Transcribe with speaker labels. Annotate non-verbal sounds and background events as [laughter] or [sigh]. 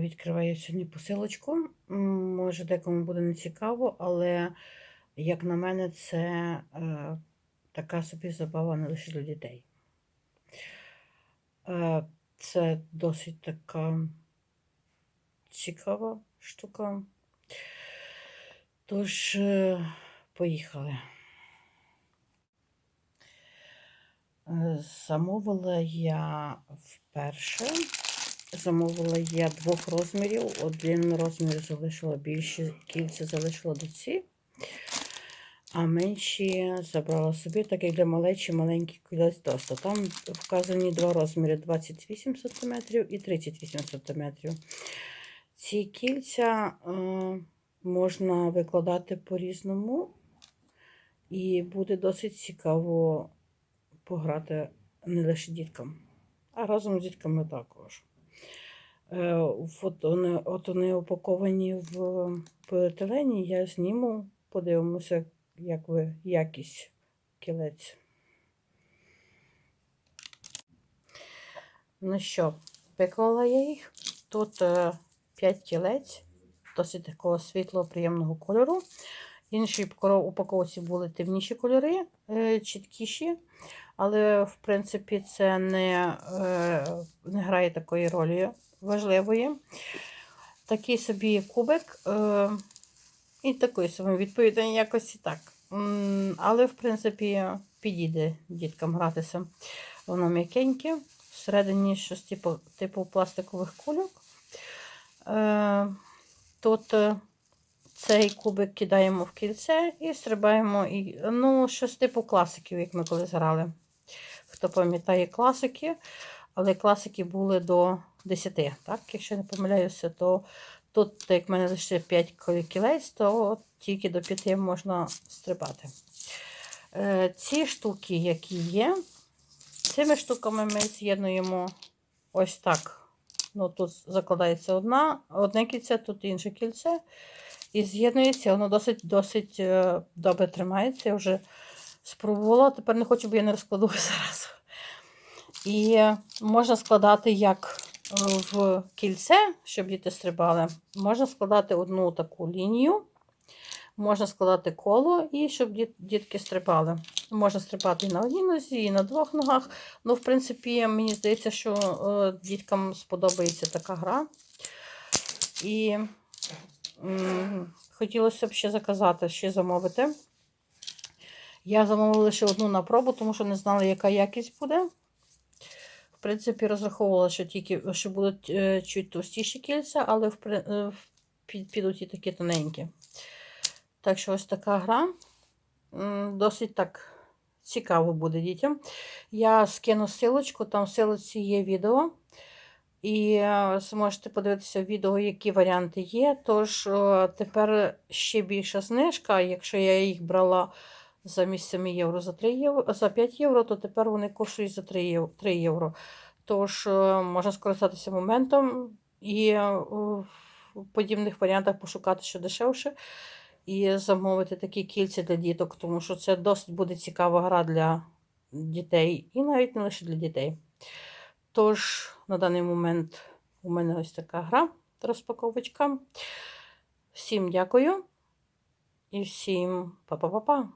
Speaker 1: Відкриваю сьогодні посилочку. Може, декому буде не цікаво, але, як на мене, це е, така собі забава не лише для дітей. Е, це досить така цікава штука. Тож, е, поїхали. Е, Замовила я вперше. Замовила я двох розмірів. Один розмір залишила більше, кільця залишила доці, а менші забрала собі, так як для малечі маленький кілець доста. Там вказані два розміри 28 см і 38 см. Ці кільця е, можна викладати по-різному, і буде досить цікаво пограти не лише діткам, а разом з дітками також. Е, От вони, от вони упаковані в поліетилені, я зніму, подивимося, як ви якість кілець. Ну що, виклала я їх. Тут 5 кілець, досить такого світлого, приємного кольору. Інші упаковці були темніші кольори, е, чіткіші, але, в принципі, це не, е, не грає такої ролі важливої. Такий собі кубик е, і такої собі відповідної якості так. Але, в принципі, підійде діткам гратися. Воно м'якеньке, всередині щось типу, типу пластикових кульок. Тут цей кубик кидаємо в кільце і стрибаємо. І, ну, щось типу класиків, як ми колись грали. Хто пам'ятає класики, але класики були до 10, так? Якщо не помиляюся, то тут, як в мене лише 5 кілець, то тільки до 5 можна стрибати. Е, Ці штуки, які є, цими штуками ми з'єднуємо ось так. Ну, Тут закладається одна, одне кільце, тут інше кільце. І з'єднується, воно досить досить е, добре тримається. Я вже спробувала, тепер не хочу, бо я не розкладу [laughs] зараз. І можна складати як в кільце, щоб діти стрибали. Можна складати одну таку лінію, можна складати коло, і щоб діт, дітки стрибали. Можна стрибати і на одній нозі, і на двох ногах. Ну, в принципі, мені здається, що е, діткам сподобається така гра. І хотілося б ще заказати, ще замовити. Я замовила лише одну на пробу, тому що не знала, яка якість буде. В принципі, розраховувала, що тільки що будуть е, чуть товстіші кільця, але в, е, під- підуть і такі тоненькі. Так що ось така гра. Досить так цікаво буде дітям. Я скину силочку, там в силочці є відео. І е, зможете подивитися відео, які варіанти є. Тож е, тепер ще більша знижка. Якщо я їх брала замість 7 євро за 3 євро, за 5 євро, то тепер вони коштують за 3 євро. Тож е, можна скористатися моментом і е, в подібних варіантах пошукати що дешевше. І замовити такі кільця для діток, тому що це досить буде цікава гра для дітей, і навіть не лише для дітей. Тож, на даний момент у мене ось така гра, розпаковочка. Всім дякую і всім па-па-па-па!